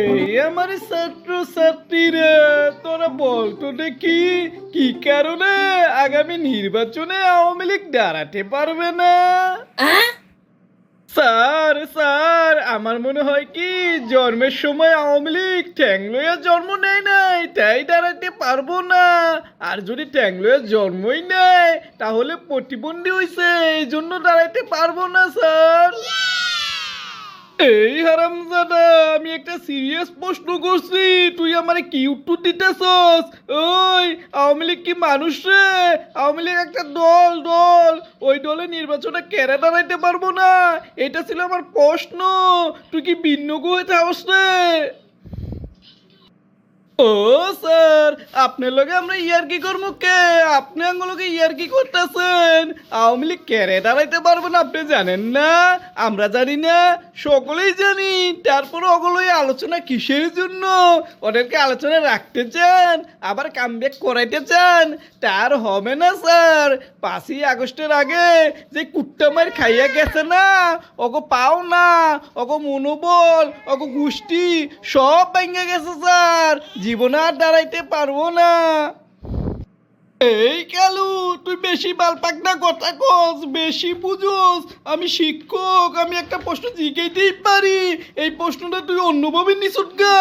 এই আমার ছাত্র ছাত্রীরা তোরা বলতো দেখি কি কারণে আগামী নির্বাচনে আওয়ামী লীগ দাঁড়াতে পারবে না? স্যার স্যার আমার মনে হয় কি জন্মের সময় আওয়ামী লীগ ঠ্যাং জন্ম নেয় নাই তাই দাঁড়াতে পারব না। আর যদি ঠ্যাং জন্মই নেয় তাহলে প্রতিবন্ধী হয়েছে এই জন্য দাঁড়াতে পারব না স্যার। এই হারামজাদা, আমি একটা সিরিয়াস প্রশ্ন করছি। তুই আমারে কি উত্তর দিতেছস? ওই, আওয়ামী লীগ কি মানুষ রে? আওয়ামী লীগ একটা দল দল। ওই দলে নির্বাচনে কেড়ে দাঁড়াইতে পারব না। এটা ছিল আমার প্রশ্ন। তুই কি ভিন্ন হয়ে থাকস রে? ও, স্যার, আপনার লগে আমরা ইয়ার কি করব কে? আপনি আঙ্গুলোকে ইয়ার কি করতেছেন। আওয়ামী লীগ কেড়ে দাঁড়াইতে পারব না, আপনি জানেন না? আমরা জানি না, সকলেই জানি। তারপরে ওগুলোই আলোচনা কিসের জন্য? ওদেরকে আলোচনা রাখতে চান, আবার কামব্যাক করাইতে চান। তার হবে না, স্যার। পাঁচই আগস্টের আগে যে কুট্টামার খাইয়া গেছে না, ওগো পাও না, ওগো মনোবল, ওগো গোষ্ঠী সব ভেঙে গেছে, স্যার। জীবনে আর দাঁড়াইতে পারব না। এই কালু, তুই বেশি বালপাক না কথা কস, বেশি বুঝোস। আমি শিক্ষক, আমি একটা প্রশ্ন জিজ্ঞাইতেই পারি। এই প্রশ্নটা তুই অন্যভাবে নিশুট গা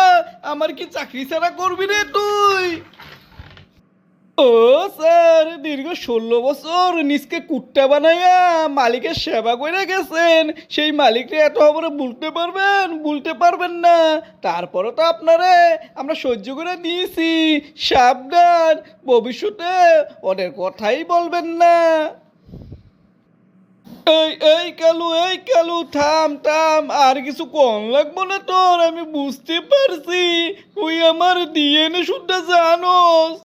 আমার কি চাকরি ছাড়া করবি রে তুই? ও স্যার, দীর্ঘ ষোলো বছর নিজকে কুট্টা বানাইয়া মালিকের সেবা করে গেছেন। সেই মালিককে এত খবরে বলতে পারবেন? বলতে পারবেন না। তারপরে তো আপনারে আমরা সহ্য করে নিয়েছি সাবধান, ভবিষ্যতে ওদের কথাই বলবেন না। এই এই কালু এই কালু, থাম থাম, আর কিছু কম লাগবো না তোর, আমি বুঝতে পারছি। তুই আমার ডিএনএ শুদ্ধ জানোস।